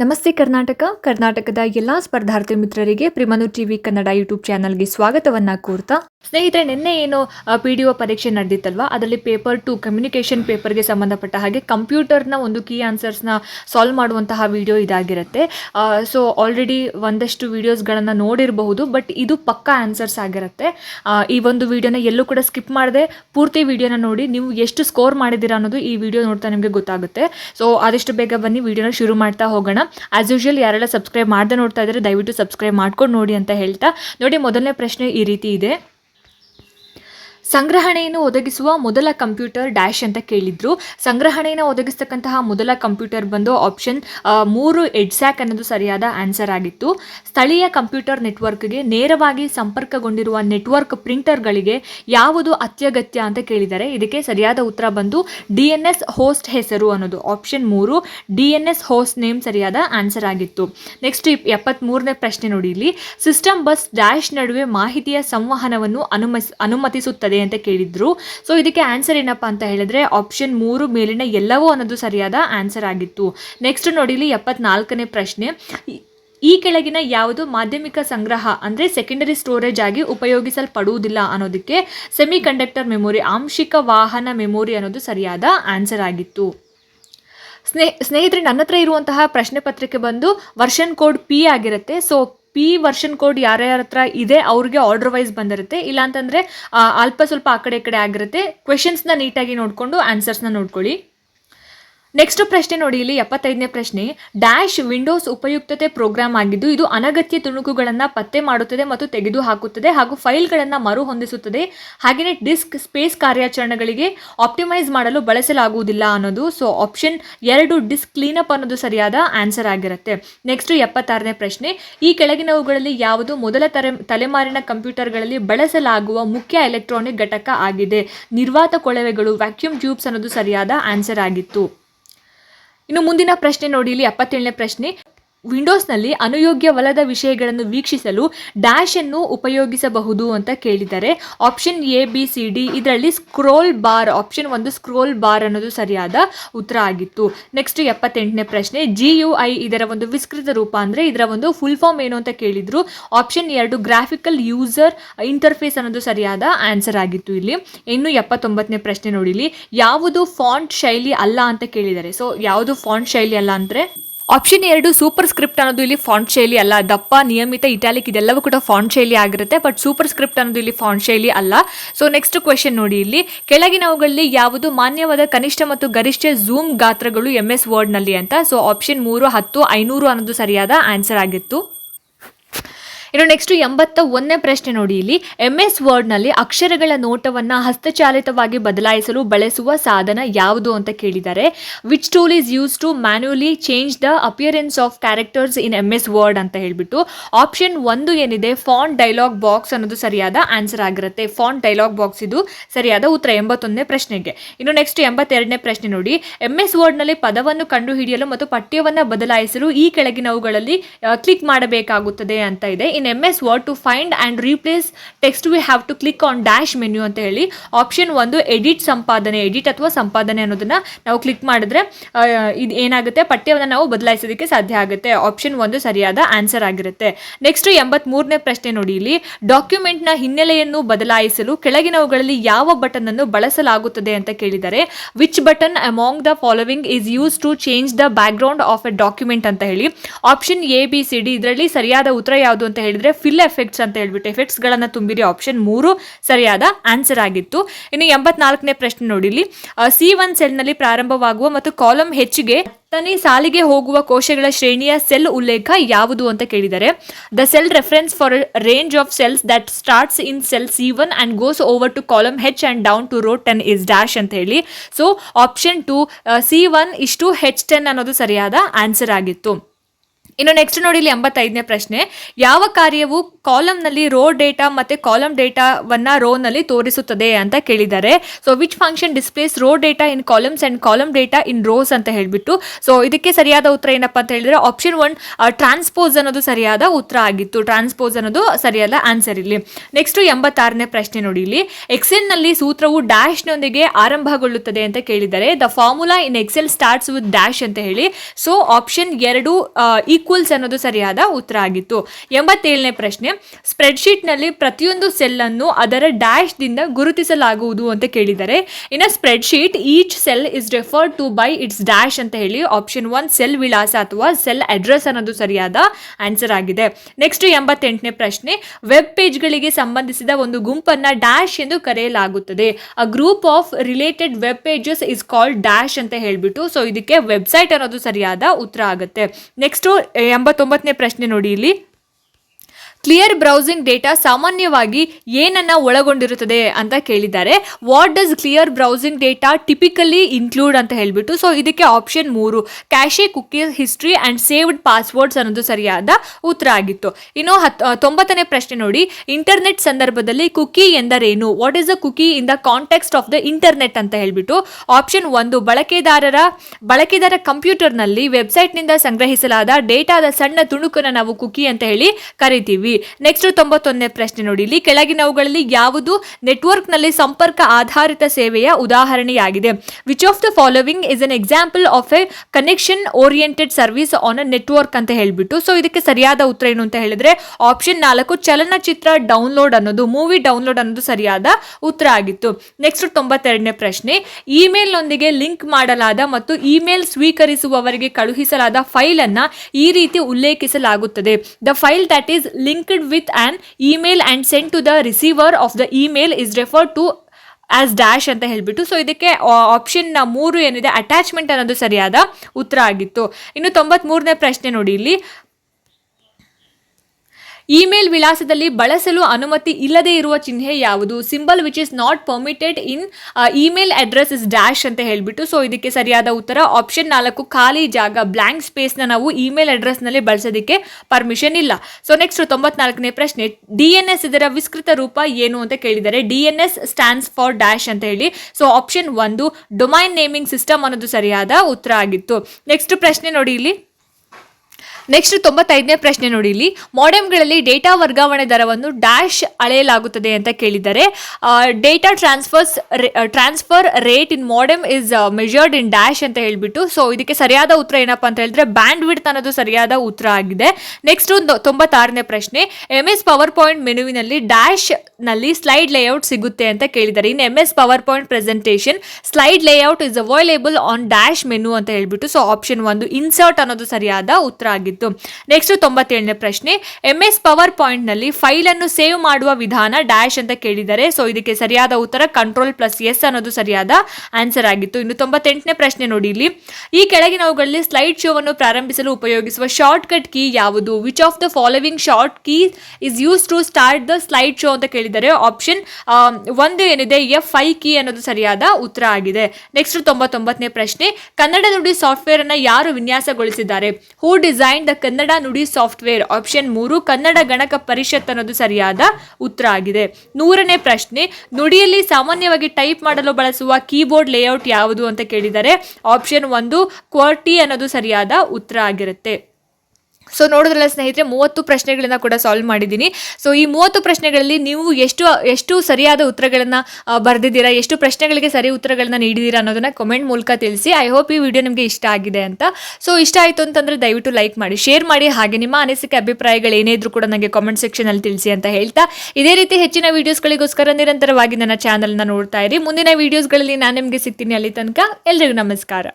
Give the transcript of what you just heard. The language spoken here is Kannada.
ನಮಸ್ತೆ ಕರ್ನಾಟಕ. ಕರ್ನಾಟಕದ ಎಲ್ಲಾ ಸ್ಪರ್ಧಾರ್ಥಿ ಮಿತ್ರರಿಗೆ ಪ್ರಿಮನು ಟಿವಿ ಕನ್ನಡ ಯೂಟ್ಯೂಬ್ ಚಾನಲ್ಗೆ ಸ್ವಾಗತವನ್ನ ಕೋರ್ತಾ. ಸ್ನೇಹಿತರೆ, ನಿನ್ನೆ ಏನು ಪಿ ಡಿ ಒ ಪರೀಕ್ಷೆ ನಡೆದಿತ್ತಲ್ವಾ? ಅದರಲ್ಲಿ ಪೇಪರ್ ಟು ಕಮ್ಯುನಿಕೇಷನ್ ಪೇಪರ್ಗೆ ಸಂಬಂಧಪಟ್ಟ ಹಾಗೆ ಕಂಪ್ಯೂಟರ್ನ ಒಂದು ಕೀ ಆನ್ಸರ್ಸ್ನ ಸಾಲ್ವ್ ಮಾಡುವಂತಹ ವಿಡಿಯೋ ಇದಾಗಿರುತ್ತೆ. ಸೊ, ಆಲ್ರೆಡಿ ಒಂದಷ್ಟು ವಿಡಿಯೋಸ್ಗಳನ್ನು ನೋಡಿರಬಹುದು, ಬಟ್ ಇದು ಪಕ್ಕಾ ಆನ್ಸರ್ಸ್ ಆಗಿರುತ್ತೆ. ಈ ಒಂದು ವಿಡಿಯೋನ ಎಲ್ಲೂ ಕೂಡ ಸ್ಕಿಪ್ ಮಾಡದೆ ಪೂರ್ತಿ ವಿಡಿಯೋನ ನೋಡಿ ನೀವು ಎಷ್ಟು ಸ್ಕೋರ್ ಮಾಡಿದ್ದೀರಾ ಅನ್ನೋದು ಈ ವಿಡಿಯೋ ನೋಡ್ತಾ ನಿಮಗೆ ಗೊತ್ತಾಗುತ್ತೆ. ಸೊ, ಆದಷ್ಟು ಬೇಗ ಬನ್ನಿ, ವಿಡಿಯೋನ ಶುರು ಮಾಡ್ತಾ ಹೋಗೋಣ. ಆಸ್ ಯೂಶುವಲ್ ಯಾರೆಲ್ಲ ಸಬ್ಸ್ಕ್ರೈಬ್ ಮಾಡದೆ ನೋಡ್ತಾ ಇದ್ದಾರೆ ದಯವಿಟ್ಟು ಸಬ್ಸ್ಕ್ರೈಬ್ ಮಾಡ್ಕೊಂಡು ನೋಡಿ ಅಂತ ಹೇಳ್ತಾ. ನೋಡಿ, ಮೊದಲನೇ ಪ್ರಶ್ನೆ ಈ ರೀತಿ ಇದೆ. ಸಂಗ್ರಹಣೆಯನ್ನು ಒದಗಿಸುವ ಮೊದಲ ಕಂಪ್ಯೂಟರ್ ಡ್ಯಾಶ್ ಅಂತ ಕೇಳಿದ್ರು. ಸಂಗ್ರಹಣೆಯನ್ನು ಒದಗಿಸ್ತಕ್ಕಂತಹ ಮೊದಲ ಕಂಪ್ಯೂಟರ್ ಬಂದು ಆಪ್ಷನ್ ಮೂರು ಎಡ್ಸ್ಯಾಕ್ ಅನ್ನೋದು ಸರಿಯಾದ ಆನ್ಸರ್ ಆಗಿತ್ತು. ಸ್ಥಳೀಯ ಕಂಪ್ಯೂಟರ್ ನೆಟ್ವರ್ಕ್ಗೆ ನೇರವಾಗಿ ಸಂಪರ್ಕಗೊಂಡಿರುವ ನೆಟ್ವರ್ಕ್ ಪ್ರಿಂಟರ್ಗಳಿಗೆ ಯಾವುದು ಅತ್ಯಗತ್ಯ ಅಂತ ಕೇಳಿದ್ದಾರೆ ಇದಕ್ಕೆ ಸರಿಯಾದ ಉತ್ತರ ಬಂದು ಡಿ ಎನ್ ಎಸ್ ಹೋಸ್ಟ್ ಹೆಸರು ಅನ್ನೋದು. ಆಪ್ಷನ್ ಮೂರು D N S host name ಸರಿಯಾದ ಆನ್ಸರ್ ಆಗಿತ್ತು. ನೆಕ್ಸ್ಟ್ ಎಪ್ಪತ್ತ್ಮೂರನೇ ಪ್ರಶ್ನೆ ನೋಡಿ ಇಲ್ಲಿ. ಸಿಸ್ಟಮ್ ಬಸ್ ಡ್ಯಾಶ್ ನಡುವೆ ಮಾಹಿತಿಯ ಸಂವಹನವನ್ನು ಅನುಮತಿಸುತ್ತದೆ. ಅಂತ ಕೇಳಿದ್ರು. ಸೊ ಇದಕ್ಕೆ ಆನ್ಸರ್ ಏನಪ್ಪಾ ಅಂತ ಹೇಳಿದ್ರೆ ಆಪ್ಷನ್ ಮೂರು ಮೇಲಿನ ಎಲ್ಲವೂ ಅನ್ನೋದು ಸರಿಯಾದ ಆನ್ಸರ್ ಆಗಿತ್ತು. ನೆಕ್ಸ್ಟ್ ನೋಡಿ, ಇಲ್ಲಿ ಎಪ್ಪತ್ನಾಲ್ಕನೇ ಪ್ರಶ್ನೆ. ಈ- ಕೆಳಗಿನ ಯಾವುದು ಮಾಧ್ಯಮಿಕ ಸಂಗ್ರಹ ಅಂದರೆ ಸೆಕೆಂಡರಿ ಸ್ಟೋರೇಜ್ ಆಗಿ ಉಪಯೋಗಿಸಲ್ಪಡುವುದಿಲ್ಲ ಅನ್ನೋದಕ್ಕೆ ಸೆಮಿ ಕಂಡಕ್ಟರ್ ಮೆಮೊರಿ ಆಂಶಿಕ ವಾಹನ ಮೆಮೊರಿ ಅನ್ನೋದು ಸರಿಯಾದ ಆನ್ಸರ್ ಆಗಿತ್ತು. ಸ್ನೇಹ, ಸ್ನೇಹಿತರೆ, ನನ್ನ ಹತ್ರ ಇರುವಂತಹ ಪ್ರಶ್ನೆ ಪತ್ರಿಕೆ ಬಂದು ವರ್ಷನ್ ಕೋಡ್ ಪಿ ಆಗಿರುತ್ತೆ. ಸೊ ಪಿ ವರ್ಷನ್ ಕೋಡ್ ಯಾರ್ಯಾರ ಹತ್ರ ಇದೆ, ಅವ್ರಿಗೆ ಆರ್ಡರ್ ವೈಸ್ ಬಂದಿರುತ್ತೆ. ಇಲ್ಲಾಂತಂದರೆ ಅಲ್ಪ ಸ್ವಲ್ಪ ಆ ಕಡೆ ಈ ಕಡೆ ಆಗಿರುತ್ತೆ. ಕ್ವೆಶನ್ಸ್ನ ನೀಟಾಗಿ ನೋಡಿಕೊಂಡು ಆನ್ಸರ್ಸ್ನ ನೋಡ್ಕೊಳ್ಳಿ. ನೆಕ್ಸ್ಟ್ ಪ್ರಶ್ನೆ ನೋಡಿ, ಇಲ್ಲಿ ಎಪ್ಪತ್ತೈದನೇ ಪ್ರಶ್ನೆ. ಡ್ಯಾಶ್ ವಿಂಡೋಸ್ ಉಪಯುಕ್ತತೆ ಪ್ರೋಗ್ರಾಮ್ ಆಗಿದ್ದು, ಇದು ಅನಗತ್ಯ ತುಣುಕುಗಳನ್ನು ಪತ್ತೆ ಮಾಡುತ್ತದೆ ಮತ್ತು ತೆಗೆದು ಹಾಕುತ್ತದೆ ಹಾಗೂ ಫೈಲ್ಗಳನ್ನು ಮರುಹೊಂದಿಸುತ್ತದೆ. ಹಾಗೆಯೇ ಡಿಸ್ಕ್ ಸ್ಪೇಸ್ ಕಾರ್ಯಾಚರಣೆಗಳಿಗೆ ಆಪ್ಟಿಮೈಸ್ ಮಾಡಲು ಬಳಸಲಾಗುವುದಿಲ್ಲ ಅನ್ನೋದು. ಸೊ ಆಪ್ಷನ್ ಎರಡು ಡಿಸ್ಕ್ ಕ್ಲೀನಪ್ ಅನ್ನೋದು ಸರಿಯಾದ ಆನ್ಸರ್ ಆಗಿರುತ್ತೆ. ನೆಕ್ಸ್ಟ್ ಎಪ್ಪತ್ತಾರನೇ ಪ್ರಶ್ನೆ. ಈ ಕೆಳಗಿನವುಗಳಲ್ಲಿ ಯಾವುದು ಮೊದಲ ತಲೆ ತಲೆಮಾರಿನ ಕಂಪ್ಯೂಟರ್ಗಳಲ್ಲಿ ಬಳಸಲಾಗುವ ಮುಖ್ಯ ಎಲೆಕ್ಟ್ರಾನಿಕ್ ಘಟಕ ಆಗಿದೆ. ನಿರ್ವಾತ ಕೊಳವೆಗಳು ವ್ಯಾಕ್ಯೂಮ್ ಟ್ಯೂಬ್ಸ್ ಅನ್ನೋದು ಸರಿಯಾದ ಆನ್ಸರ್ ಆಗಿತ್ತು. ಇನ್ನು ಮುಂದಿನ ಪ್ರಶ್ನೆ ನೋಡಿ ಇಲ್ಲಿ ಎಪ್ಪತ್ತೇಳನೇ ಪ್ರಶ್ನೆ. ವಿಂಡೋಸ್ನಲ್ಲಿ ಅನುಯೋಗ್ಯವಲ್ಲದ ವಿಷಯಗಳನ್ನು ವೀಕ್ಷಿಸಲು ಡ್ಯಾಶ್ ಅನ್ನು ಉಪಯೋಗಿಸಬಹುದು ಅಂತ ಕೇಳಿದ್ದಾರೆ. Option A B C D ಇದರಲ್ಲಿ ಸ್ಕ್ರೋಲ್ ಬಾರ್ ಆಪ್ಷನ್ ಒಂದು ಸ್ಕ್ರೋಲ್ ಬಾರ್ ಅನ್ನೋದು ಸರಿಯಾದ ಉತ್ತರ ಆಗಿತ್ತು. ನೆಕ್ಸ್ಟ್ ಎಪ್ಪತ್ತೆಂಟನೇ ಪ್ರಶ್ನೆ ಜಿ ಯು ಐ ಇದರ ಒಂದು ವಿಸ್ತೃತ ರೂಪ ಅಂದರೆ ಇದರ ಒಂದು ಫುಲ್ ಫಾರ್ಮ್ ಏನು ಅಂತ ಕೇಳಿದ್ರು. ಆಪ್ಷನ್ ಎರಡು ಗ್ರಾಫಿಕಲ್ ಯೂಸರ್ ಇಂಟರ್ಫೇಸ್ ಅನ್ನೋದು ಸರಿಯಾದ ಆನ್ಸರ್ ಆಗಿತ್ತು ಇಲ್ಲಿ. ಇನ್ನು ಎಪ್ಪತ್ತೊಂಬತ್ತನೇ ಪ್ರಶ್ನೆ ನೋಡಿಲಿ, ಯಾವುದು ಫಾಂಟ್ ಶೈಲಿ ಅಲ್ಲ ಅಂತ ಕೇಳಿದ್ದಾರೆ ಸೊ ಯಾವುದು ಫಾಂಟ್ ಶೈಲಿ ಅಲ್ಲ ಅಂದರೆ? ಆಪ್ಷನ್ ಎರಡು ಸೂಪರ್ ಸ್ಕ್ರಿಪ್ಟ್ ಅನ್ನೋದು ಇಲ್ಲಿ ಫಾಂಟ್ ಶೈಲಿ ಅಲ್ಲ. ದಪ್ಪ, ನಿಯಮಿತ ಇಟಾಲಿಕ್ ಇದೆಲ್ಲವೂ ಕೂಡ ಫಾಂಟ್ ಶೈಲಿ ಆಗಿರುತ್ತೆ ಬಟ್ ಸೂಪರ್ ಸ್ಕ್ರಿಪ್ಟ್ ಅನ್ನೋದು ಇಲ್ಲಿ ಫಾಂಟ್ ಶೈಲಿ ಅಲ್ಲ. ಸೊ ನೆಕ್ಸ್ಟ್ ಕ್ವೆಶನ್ ನೋಡಿ ಇಲ್ಲಿ. ಕೆಳಗಿನವುಗಳಲ್ಲಿ ಯಾವುದು ಮಾನ್ಯವಾದ ಕನಿಷ್ಠ ಮತ್ತು ಗರಿಷ್ಠ ಝೂಮ್ ಗಾತ್ರಗಳು ಎಂ ಎಸ್ ವರ್ಡ್ನಲ್ಲಿ ಅಂತ? ಸೊ ಆಪ್ಷನ್ ಮೂರು, ಹತ್ತು, ಐನೂರು ಅನ್ನೋದು ಸರಿಯಾದ ಆನ್ಸರ್ ಆಗಿತ್ತು. ಇನ್ನು ನೆಕ್ಸ್ಟ್ ಎಂಬತ್ತ ಒಂದನೇ ಪ್ರಶ್ನೆ ನೋಡಿ ಇಲ್ಲಿ. ಎಂ ಎಸ್ ವರ್ಡ್ನಲ್ಲಿ ಅಕ್ಷರಗಳ ನೋಟವನ್ನು ಹಸ್ತಚಾಲಿತವಾಗಿ ಬದಲಾಯಿಸಲು ಬಳಸುವ ಸಾಧನ ಯಾವುದು ಅಂತ ಕೇಳಿದ್ದಾರೆ. Which tool is use to manually change the appearance of characters in M S word ಅಂತ ಹೇಳಿಬಿಟ್ಟು ಆಪ್ಷನ್ ಒಂದು ಏನಿದೆ ಫಾಂಟ್ ಡೈಲಾಗ್ ಬಾಕ್ಸ್ ಅನ್ನೋದು ಸರಿಯಾದ ಆನ್ಸರ್ ಆಗಿರುತ್ತೆ. ಫಾಂಟ್ ಡೈಲಾಗ್ ಬಾಕ್ಸ್ ಇದು ಸರಿಯಾದ ಉತ್ತರ, ಎಂಬತ್ತೊಂದನೇ ಪ್ರಶ್ನೆಗೆ. ಇನ್ನು ನೆಕ್ಸ್ಟ್ ಎಂಬತ್ತೆರಡನೇ ಪ್ರಶ್ನೆ ನೋಡಿ. ಎಂ ಎಸ್ ವರ್ಡ್ನಲ್ಲಿ ಪದವನ್ನು ಕಂಡುಹಿಡಿಯಲು ಮತ್ತು ಪಠ್ಯವನ್ನು ಬದಲಾಯಿಸಲು ಈ ಕೆಳಗಿನವುಗಳಲ್ಲಿ ಕ್ಲಿಕ್ ಮಾಡಬೇಕಾಗುತ್ತದೆ ಅಂತ ಇದೆ. In M S word to find and replace text we have to click on dash menu ಅಂತ ಹೇಳಿ. ಆಪ್ಷನ್ ಒಂದು ಎಡಿಟ್ ಸಂಪಾದನೆ ಎಡಿಟ್ ಅಥವಾ ಸಂಪಾದನೆ ಅನ್ನೋದನ್ನ ನಾವು ಕ್ಲಿಕ್ ಮಾಡಿದ್ರೆ ಇದು ಏನಾಗುತ್ತೆ? ಪಠ್ಯವನ್ನು ನಾವು ಬದಲಾಯಿಸೋದಕ್ಕೆ ಸಾಧ್ಯ ಆಗುತ್ತೆ. ಆಪ್ಷನ್ ಒಂದು ಸರಿಯಾದ ಆನ್ಸರ್ ಆಗಿರುತ್ತೆ. ನೆಕ್ಸ್ಟ್ ಎಂಬತ್ಮೂರನೇ ಪ್ರಶ್ನೆ ನೋಡಿ ಇಲ್ಲಿ. ಡಾಕ್ಯುಮೆಂಟ್ನ ಹಿನ್ನೆಲೆಯನ್ನು ಬದಲಾಯಿಸಲು ಕೆಳಗಿನವುಗಳಲ್ಲಿ ಯಾವ ಬಟನ್ ಅನ್ನು ಬಳಸಲಾಗುತ್ತದೆ ಅಂತ ಕೇಳಿದ್ದಾರೆ which button among the following is use to change the background of a document ಅಂತ ಹೇಳಿ. Option A B C D ಇದರಲ್ಲಿ ಸರಿಯಾದ ಉತ್ತರ ಯಾವುದು ಅಂತ ಹೇಳಿದ್ರೆ ಫಿಲ್ ಎಫೆಕ್ಟ್ಸ್ ಅಂತ ಹೇಳ್ಬಿಟ್ಟು ಎಫೆಕ್ಟ್ಸ್ಗಳನ್ನು ತುಂಬಿರಿ ಆಪ್ಷನ್ ಮೂರು ಸರಿಯಾದ ಆನ್ಸರ್ ಆಗಿತ್ತು. ಇನ್ನು ಎಂಬತ್ನಾಲ್ಕನೇ ಪ್ರಶ್ನೆ ನೋಡಿ ಇಲ್ಲಿ ಸಿ ಒನ್ ಸೆಲ್ನಲ್ಲಿ ಪ್ರಾರಂಭವಾಗುವ ಮತ್ತು ಕಾಲಮ್ ಹೆಚ್ಚಿಗೆ ತನಿ ಸಾಲಿಗೆ ಹೋಗುವ ಕೋಶಗಳ ಶ್ರೇಣಿಯ ಸೆಲ್ ಉಲ್ಲೇಖ ಯಾವುದು ಅಂತ ಕೇಳಿದರೆ the cell reference for range of cells that starts in cell C one and goes over to column H and down to row ten is dash ಅಂತ ಹೇಳಿ. So option two C one ಇಷ್ಟು ಹೆಚ್ ಟೆನ್ ಅನ್ನೋದು ಸರಿಯಾದ ಆನ್ಸರ್ ಆಗಿತ್ತು. ಇನ್ನು ನೆಕ್ಸ್ಟ್ ನೋಡಿ ಇಲ್ಲಿ ಎಂಬತ್ತೈದನೇ ಪ್ರಶ್ನೆ. ಯಾವ ಕಾರ್ಯವು ಕಾಲಮ್ನಲ್ಲಿ ರೋ ಡೇಟಾ ಮತ್ತೆ ಕಾಲಮ್ ಡೇಟಾವನ್ನ ರೋನಲ್ಲಿ ತೋರಿಸುತ್ತದೆ ಅಂತ ಕೇಳಿದ್ದಾರೆ. So which function displays row data in columns and column data in rows ಅಂತ ಹೇಳಿಬಿಟ್ಟು. ಸೊ ಇದಕ್ಕೆ ಸರಿಯಾದ ಉತ್ತರ ಏನಪ್ಪಾ ಅಂತ ಹೇಳಿದ್ರೆ ಆಪ್ಷನ್ ಒನ್ ಟ್ರಾನ್ಸ್ಪೋಸ್ ಅನ್ನೋದು ಸರಿಯಾದ ಉತ್ತರ ಆಗಿತ್ತು. ಟ್ರಾನ್ಸ್ಪೋಸ್ ಅನ್ನೋದು ಸರಿಯಾದ ಆನ್ಸರ್ ಇಲ್ಲಿ. ನೆಕ್ಸ್ಟ್ ಎಂಬತ್ತಾರನೇ ಪ್ರಶ್ನೆ ನೋಡಿ ಇಲ್ಲಿ ಎಕ್ಸೆಲ್ನಲ್ಲಿ ಸೂತ್ರವು ಡ್ಯಾಶ್ ನೊಂದಿಗೆ ಆರಂಭಗೊಳ್ಳುತ್ತದೆ ಅಂತ ಕೇಳಿದ್ದಾರೆ. The formula in Excel starts with dash ಅಂತ ಹೇಳಿ. ಸೊ ಆಪ್ಷನ್ ಎರಡು ಈಕ್ವಲ್ಸ್ ಅನ್ನೋದು ಸರಿಯಾದ ಉತ್ತರ ಆಗಿತ್ತು. ಎಂಬತ್ತೇಳನೇ ಪ್ರಶ್ನೆ ಸ್ಪ್ರೆಡ್ಶೀಟ್ನಲ್ಲಿ ಪ್ರತಿಯೊಂದು ಸೆಲ್ ಅನ್ನು ಅದರ ಡ್ಯಾಶ್ ದಿಂದ ಗುರುತಿಸಲಾಗುವುದು ಅಂತ ಕೇಳಿದರೆ, in spreadsheet each cell is referred to by its dash ಅಂತ ಹೇಳಿ ಆಪ್ಷನ್ ಒನ್ ಸೆಲ್ ವಿಳಾಸ ಅಥವಾ ಸೆಲ್ ಅಡ್ರೆಸ್ ಅನ್ನೋದು ಸರಿಯಾದ ಆನ್ಸರ್ ಆಗಿದೆ. ನೆಕ್ಸ್ಟ್ ಎಂಬತ್ತೆಂಟನೇ ಪ್ರಶ್ನೆ ವೆಬ್ ಪೇಜ್ಗಳಿಗೆ ಸಂಬಂಧಿಸಿದ ಒಂದು ಗುಂಪನ್ನ ಡ್ಯಾಶ್ ಎಂದು ಕರೆಯಲಾಗುತ್ತದೆ. A group of related web pages is called dash ಅಂತ ಹೇಳಿಬಿಟ್ಟು ಸೊ ಇದಕ್ಕೆ ವೆಬ್ಸೈಟ್ ಅನ್ನೋದು ಸರಿಯಾದ ಉತ್ತರ ಆಗುತ್ತೆ. ನೆಕ್ಸ್ಟ್ ಎಂಬತ್ತೊಂಬತ್ತನೇ ಪ್ರಶ್ನೆ ನೋಡಿ ಇಲ್ಲಿ. ಕ್ಲಿಯರ್ ಬ್ರೌಸಿಂಗ್ ಡೇಟಾ ಸಾಮಾನ್ಯವಾಗಿ ಏನನ್ನ ಒಳಗೊಂಡಿರುತ್ತದೆ ಅಂತ ಕೇಳಿದ್ದಾರೆ. What does clear browsing data typically include ಅಂತ ಹೇಳಿಬಿಟ್ಟು ಸೊ ಇದಕ್ಕೆ ಆಪ್ಷನ್ ಮೂರು cache cookies history and saved passwords ಅನ್ನೋದು ಸರಿಯಾದ ಉತ್ತರ ಆಗಿತ್ತು. ಇನ್ನು ಹತ್ ತೊಂಬತ್ತನೇ ಪ್ರಶ್ನೆ ನೋಡಿ. ಇಂಟರ್ನೆಟ್ ಸಂದರ್ಭದಲ್ಲಿ ಕುಕಿ ಎಂದರೇನು? What is a cookie in the context of the internet ಅಂತ ಹೇಳಿಬಿಟ್ಟು ಆಪ್ಷನ್ ಒಂದು, ಬಳಕೆದಾರರ, ಬಳಕೆದಾರ ಕಂಪ್ಯೂಟರ್ನಲ್ಲಿ ವೆಬ್ಸೈಟ್ನಿಂದ ಸಂಗ್ರಹಿಸಲಾದ ಡೇಟಾದ ಸಣ್ಣ ತುಣುಕನ್ನು ನಾವು ಕುಕಿ ಅಂತ ಹೇಳಿ ಕರಿತೀವಿ. ನೆಕ್ಸ್ಟ್ ತೊಂಬತ್ತೊಂದನೇ ಪ್ರಶ್ನೆ ನೋಡಿ. ಇಲ್ಲಿ ಕೆಳಗಿನವುಗಳಲ್ಲಿ ಯಾವುದು ನೆಟ್ವರ್ಕ್ನಲ್ಲಿ ಸಂಪರ್ಕ ಆಧಾರಿತ ಸೇವೆಯ ಉದಾಹರಣೆಯಾಗಿದೆ. Which of the following is an example of a connection oriented service on a network ಅಂತ ಹೇಳ್ಬಿಟ್ಟು. ಸೊ ಇದಕ್ಕೆ ಸರಿಯಾದ ಉತ್ತರ ಏನು ಅಂತ ಹೇಳಿದ್ರೆ ಆಪ್ಷನ್ ನಾಲ್ಕು ಚಲನಚಿತ್ರ ಡೌನ್ಲೋಡ್ ಅನ್ನೋದು ಮೂವಿ ಡೌನ್ಲೋಡ್ ಅನ್ನೋದು ಸರಿಯಾದ ಉತ್ತರ ಆಗಿತ್ತು. ನೆಕ್ಸ್ಟ್ ತೊಂಬತ್ತೆರಡನೇ ಪ್ರಶ್ನೆ, ಇಮೇಲ್ನೊಂದಿಗೆ ಲಿಂಕ್ ಮಾಡಲಾದ ಮತ್ತು ಇಮೇಲ್ ಸ್ವೀಕರಿಸುವವರಿಗೆ ಕಳುಹಿಸಲಾದ ಫೈಲ್ ಅನ್ನ ಈ ರೀತಿ ಉಲ್ಲೇಖಿಸಲಾಗುತ್ತದೆ. The file that is linked with an email and send to the receiver of the email is refer to as dash ಅಂತ ಹೇಳ್ಬಿಟ್ಟು. ಸೊ ಇದಕ್ಕೆ ಆಪ್ಷನ್ ಮೂರು ಏನಿದೆ ಅಟ್ಯಾಚ್ಮೆಂಟ್ ಅನ್ನೋದು ಸರಿಯಾದ ಉತ್ತರ ಆಗಿತ್ತು. ಇನ್ನು ತೊಂಬತ್ಮೂರನೇ ಪ್ರಶ್ನೆ ನೋಡಿ ಇಲ್ಲಿ. ಇಮೇಲ್ ವಿಳಾಸದಲ್ಲಿ ಬಳಸಲು ಅನುಮತಿ ಇಲ್ಲದೆ ಇರುವ ಚಿಹ್ನೆ ಯಾವುದು? Symbol which is not permitted in email address is dash ಅಂತ ಹೇಳಿಬಿಟ್ಟು ಸೊ ಇದಕ್ಕೆ ಸರಿಯಾದ ಉತ್ತರ ಆಪ್ಷನ್ ನಾಲ್ಕು, ಖಾಲಿ ಜಾಗ ಬ್ಲ್ಯಾಂಕ್ ಸ್ಪೇಸ್ನ ನಾವು ಇಮೇಲ್ ಅಡ್ರೆಸ್ನಲ್ಲಿ ಬಳಸೋದಕ್ಕೆ ಪರ್ಮಿಷನ್ ಇಲ್ಲ. ಸೊ ನೆಕ್ಸ್ಟ್ ತೊಂಬತ್ನಾಲ್ಕನೇ ಪ್ರಶ್ನೆ ಡಿ ಎನ್ ಎಸ್ ಇದರ ವಿಸ್ತೃತ ರೂಪ ಏನು ಅಂತ ಕೇಳಿದರೆ D N S stands for dash ಅಂತ ಹೇಳಿ ಸೊ ಆಪ್ಷನ್ ಒಂದು ಡೊಮೈನ್ ನೇಮಿಂಗ್ ಸಿಸ್ಟಮ್ ಅನ್ನೋದು ಸರಿಯಾದ ಉತ್ತರ ಆಗಿತ್ತು. ನೆಕ್ಸ್ಟ್ ಪ್ರಶ್ನೆ ನೋಡಿ ಇಲ್ಲಿ. ನೆಕ್ಸ್ಟ್ ತೊಂಬತ್ತೈದನೇ ಪ್ರಶ್ನೆ ನೋಡಿ ಇಲ್ಲಿ. ಮಾಡೆಮ್ಗಳಲ್ಲಿ ಡೇಟಾ ವರ್ಗಾವಣೆ ದರವನ್ನು ಡ್ಯಾಶ್ ಅಳೆಯಲಾಗುತ್ತದೆ ಅಂತ ಕೇಳಿದ್ದಾರೆ. Data transfers transfer rate in modem is measured in dash ಅಂತ ಹೇಳ್ಬಿಟ್ಟು ಸೊ ಇದಕ್ಕೆ ಸರಿಯಾದ ಉತ್ತರ ಏನಪ್ಪಾ ಅಂತ ಹೇಳಿದ್ರೆ ಬ್ಯಾಂಡ್ ವಿಡ್ತ್ ಅನ್ನೋದು ಸರಿಯಾದ ಉತ್ತರ ಆಗಿದೆ. ನೆಕ್ಸ್ಟ್ ತೊಂಬತ್ತಾರನೇ ಪ್ರಶ್ನೆ. ಎಂ ಎಸ್ ಪವರ್ ಪಾಯಿಂಟ್ ಮೆನುವಿನಲ್ಲಿ ಡ್ಯಾಶ್ನಲ್ಲಿ ಸ್ಲೈಡ್ ಲೇಔಟ್ ಸಿಗುತ್ತೆ ಅಂತ ಕೇಳಿದ್ದಾರೆ. In M S power point presentation slide layout is available on dash menu ಅಂತ ಹೇಳ್ಬಿಟ್ಟು ಸೊ ಆಪ್ಷನ್ ಒಂದು ಇನ್ಸರ್ಟ್ ಅನ್ನೋದು ಸರಿಯಾದ ಉತ್ತರ ಆಗಿತ್ತು. ನೆಕ್ಸ್ಟ್ ತೊಂಬತ್ತೇಳನೇ ಪ್ರಶ್ನೆ ಎಂ ಎಸ್ ಪವರ್ ಪಾಯಿಂಟ್ನಲ್ಲಿ ಫೈಲ್ ಅನ್ನು ಸೇವ್ ಮಾಡುವ ವಿಧಾನ ಡ್ಯಾಶ್ ಅಂತ ಕೇಳಿದ್ದಾರೆ ಸೊ ಇದಕ್ಕೆ ಸರಿಯಾದ ಉತ್ತರ ಕಂಟ್ರೋಲ್ ಪ್ಲಸ್ ಎಸ್ ಅನ್ನೋದು ಸರಿಯಾದ ಆನ್ಸರ್ ಆಗಿತ್ತು. ಇನ್ನು ತೊಂಬತ್ತೆಂಟನೇ ಪ್ರಶ್ನೆ ನೋಡಿ ಇಲ್ಲಿ. ಈ ಕೆಳಗಿನವುಗಳಲ್ಲಿ ಸ್ಲೈಡ್ ಶೋವನ್ನು ಪ್ರಾರಂಭಿಸಲು ಉಪಯೋಗಿಸುವ ಶಾರ್ಟ್ ಕಟ್ ಕೀ ಯಾವುದು? Which of the following short key is use to start the slide show ಅಂತ ಕೇಳಿದರೆ ಆಪ್ಷನ್ ಒಂದು ಏನಿದೆ ಎಫ್ ಐ ಕೀ ಅನ್ನೋದು ಸರಿಯಾದ ಉತ್ತರ ಆಗಿದೆ. ನೆಕ್ಸ್ಟ್ ತೊಂಬತ್ತೊಂಬತ್ತನೇ ಪ್ರಶ್ನೆ ಕನ್ನಡ ನುಡಿ ಸಾಫ್ಟ್ವೇರ್ ಅನ್ನು ಯಾರು ವಿನ್ಯಾಸಗೊಳಿಸಿದ್ದಾರೆ? Who design the Kannada Nudi software option ಮೂರು, ಕನ್ನಡ ಗಣಕ ಪರಿಷತ್ ಅನ್ನೋದು ಸರಿಯಾದ ಉತ್ತರ ಆಗಿದೆ. ನೂರನೇ ಪ್ರಶ್ನೆ, ನುಡಿಯಲ್ಲಿ ಸಾಮಾನ್ಯವಾಗಿ ಟೈಪ್ ಮಾಡಲು ಬಳಸುವ ಕೀಬೋರ್ಡ್ ಲೇಔಟ್ ಯಾವುದು ಅಂತ ಕೇಳಿದರೆ, ಆಪ್ಷನ್ ಒಂದು, ಕ್ವರ್ಟಿ ಅನ್ನೋದು ಸರಿಯಾದ ಉತ್ತರ ಆಗಿರುತ್ತೆ. ಸೊ ನೋಡಿದ್ರಲ್ಲ ಸ್ನೇಹಿತರೆ, ಮೂವತ್ತು ಪ್ರಶ್ನೆಗಳನ್ನ ಕೂಡ ಸಾಲ್ವ್ ಮಾಡಿದ್ದೀನಿ. ಸೊ ಈ ಮೂವತ್ತು ಪ್ರಶ್ನೆಗಳಲ್ಲಿ ನೀವು ಎಷ್ಟು ಎಷ್ಟು ಸರಿಯಾದ ಉತ್ತರಗಳನ್ನು ಬರೆದಿದ್ದೀರಾ, ಎಷ್ಟು ಪ್ರಶ್ನೆಗಳಿಗೆ ಸರಿ ಉತ್ತರಗಳನ್ನ ನೀಡಿದ್ದೀರಾ ಅನ್ನೋದನ್ನ ಕಮೆಂಟ್ ಮೂಲಕ ತಿಳಿಸಿ. ಐ ಹೋಪ್ ಈ ವಿಡಿಯೋ ನಿಮಗೆ ಇಷ್ಟ ಆಗಿದೆ ಅಂತ. ಸೊ ಇಷ್ಟ ಆಯಿತು ಅಂತಂದರೆ ದಯವಿಟ್ಟು ಲೈಕ್ ಮಾಡಿ. ಶೇರ್ ಮಾಡಿ. ಹಾಗೆ ನಿಮ್ಮ ಅನಿಸಿಕೆ, ಅಭಿಪ್ರಾಯಗಳು ಏನೇ ಇದ್ರೂ ಕೂಡ ನನಗೆ ಕಾಮೆಂಟ್ ಸೆಕ್ಷನಲ್ಲಿ ತಿಳಿಸಿ ಅಂತ ಹೇಳ್ತಾ. ಇದೇ ರೀತಿ ಹೆಚ್ಚಿನ ವೀಡಿಯೋಸ್ಗಳಿಗೋಸ್ಕರ ನಿರಂತರವಾಗಿ ನನ್ನ ಚಾನಲ್ನ ನೋಡ್ತಾ ಇರಿ. ಮುಂದಿನ ವೀಡಿಯೋಸ್ಗಳಲ್ಲಿ ನಾನು ನಿಮಗೆ ಸಿಗ್ತೀನಿ ಅಲ್ಲಿ ತನಕ. ಎಲ್ರಿಗೂ ನಮಸ್ಕಾರ.